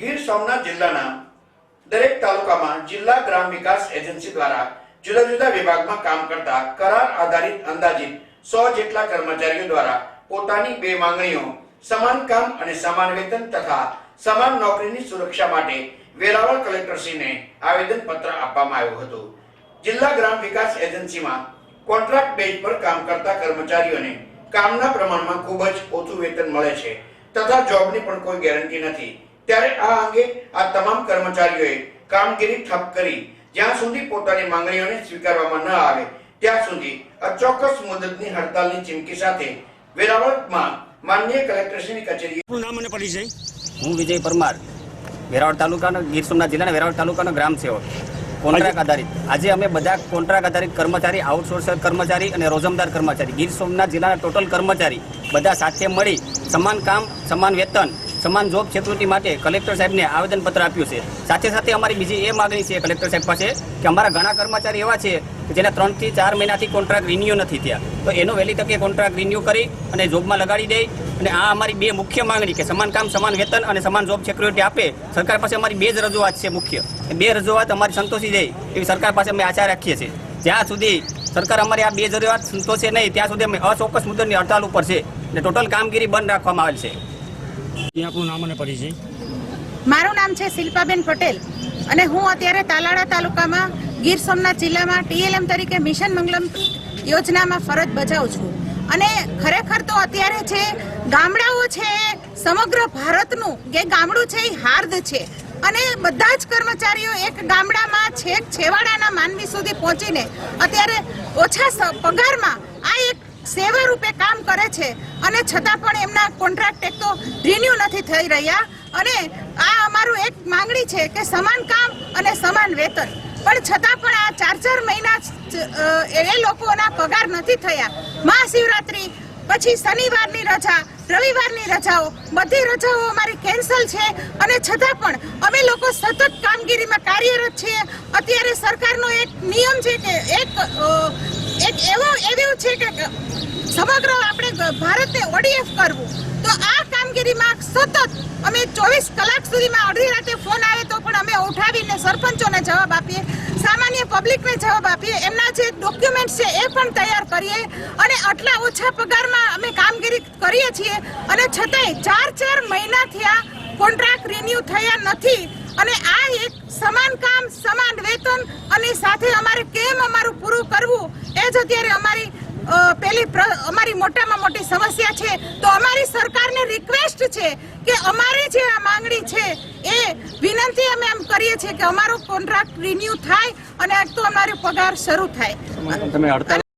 ગીર સોમનાથ જિલ્લાના દરેક તાલુકામાં જિલ્લા ગ્રામ વિકાસ એજન્સી દ્વારા જુદા જુદા વિભાગમાં કામ કરતા કરાર આધારિત અંદાજિત સો જેટલા કર્મચારીઓ દ્વારા પોતાની બે માંગણીઓ, સમાન કામ અને સમાન વેતન તથા સમાન નોકરીની સુરક્ષા માટે વેરાવળ કલેક્ટરશ્રીને આવેદન પત્ર આપવામાં આવ્યું હતું. જિલ્લા ગ્રામ વિકાસ એજન્સીમાં કોન્ટ્રાક્ટ બેઝ પર કામ કરતા કર્મચારીઓને કામના પ્રમાણમાં ખૂબ જ ઓછું વેતન મળે છે તથા જોબની પણ કોઈ ગેરંટી નથી. ત્યારે આ અંગે આ તમામ કર્મચારીઓએ કામગીરી ઠપ કરી. જ્યાં સુધી પોતાની માંગણીઓને સ્વીકારવામાં ન આવે ત્યાં સુધી અચોક્કસ મુદતની હડતાલની ચીમકી સાથે વેરાવળમાં માનનીય કલેક્ટરશ્રીની કચેરી નામ અને પરિચય? હું વિજય પરમાર વેરાવળ તાલુકાનો ગીર સોમનાથ જિલ્લાના વેરાવળ તાલુકાનો ગ્રામ સેવક કોન્ટ્રાક્ટ આધારિત. આજે અમે બધા કોન્ટ્રાક્ટ આધારિત કર્મચારી આઉટસોર્સર કર્મચારી અને રોજમદાર કર્મચારી ગીર સોમનાથ જિલ્લાના ટોટલ કર્મચારી બધા સાથે મળી સમાન કામ સમાન વેતન સમાન જોબ સિક્યુરિટી માટે કલેક્ટર સાહેબને આવેદનપત્ર આપ્યું છે. સાથે સાથે અમારી બીજી એ માગણી છે કલેક્ટર સાહેબ પાસે કે અમારા ઘણા કર્મચારી એવા છે જેના ત્રણથી ચાર મહિનાથી કોન્ટ્રાક્ટ રિન્યુ નથી થયા. તો એનો વહેલી તકે કોન્ટ્રાક્ટ રિન્યુ કરી અને જોબમાં લગાડી દે અને આ અમારી બે મુખ્ય માંગણી કે સમાન કામ, સમાન વેતન અને સમાન જોબ સિક્યુરિટી આપે. સરકાર પાસે અમારી બે જ રજૂઆત છે મુખ્ય. બે રજૂઆત અમારી સંતોષી જાય એવી સરકાર પાસે અમે આશા રાખીએ છીએ. જ્યાં સુધી સરકાર અમારી આ બે રજૂઆત સંતોષે નહીં, ત્યાં સુધી અમે અચોક્કસ મુદ્દાની હડતાલ ઉપર છે. અને ટોટલ કામગીરી બંધ રાખવામાં આવેલ છે. આપણું નામ અને પરિચય. મારું નામ છે શિલ્પાબેન પટેલ અને હું અત્યારે તાલાળા તાલુકામાં ગીર સોમનાથ જિલ્લામાં ટીએલએમ તરીકે મિશન મંગલમ યોજનામાં ફરજ બજાવું છું. અને ખરેખર તો અત્યારે છે ગામડાઓ છે, સમગ્ર ભારતનું જે ગામડું છે એ હાર્દ છે. અને બધા જ કર્મચારીઓ એક ગામડામાં છેક છેવાડાના માનવી સુધી પહોંચીને અત્યારે ઓછા પગારમાં આ એક સેવા રૂપે કામ કરે છે. અને છતાં પણ એમના કોન્ટ્રાક્ટ રિન્યુ નથી થઈ રહ્યા અને આ અમારું એક માંગણી છે કે સમાન કામ અને સમાન વેતન. પણ છતાં પણ આ ચાર ચાર મહિના એ લોકોના પગાર નથી થયા. મહાશિવરાત્રી, પછી શનિવારની રજા, રવિવારની રજાઓ, બધી રજાઓ અમારી કેન્સલ છે અને છતાં પણ અમે લોકો સતત કામગીરીમાં કાર્યરત છીએ. અત્યારે સરકારનો એક નિયમ છે કે એક એક એવો, એવું છે કે સમગ્ર આપણે ભારતને ઓડીએફ કરવું. તો આ કામગીરીમાં સતત અમે ચોવીસ કલાક સુધીમાં અડધી રાતે ફોન આવે તો પણ અમે ઉઠાવીને સરપંચોને જવાબ આપીએ, સામાન્ય પબ્લિકને જવાબ આપીએ, એમના જે ડોક્યુમેન્ટ છે એ પણ તૈયાર કરીએ અને આટલા ઓછા પગારમાં અમે કામગીરી કરીએ છીએ અને છતાંય ચાર ચાર મહિનાથી આ કોન્ટ્રાક્ટ રિન્યુ થયા નથી અને આ એક સમાન કામ, સમાન વેતન અને સાથે અમારે કેમ અમારું પૂરું કરવું એ જ અત્યારે અમારી પેલી અમારી મોટામાં મોટી સમસ્યા છે. તો અમારી સરકારને રિક્વેસ્ટ છે કે અમારી જે આ માંગણી છે એ વિનંતી અમે એમ કરીએ છીએ કે અમારો કોન્ટ્રાક્ટ રિન્યુ થાય અને તો અમારો પગાર શરૂ થાય.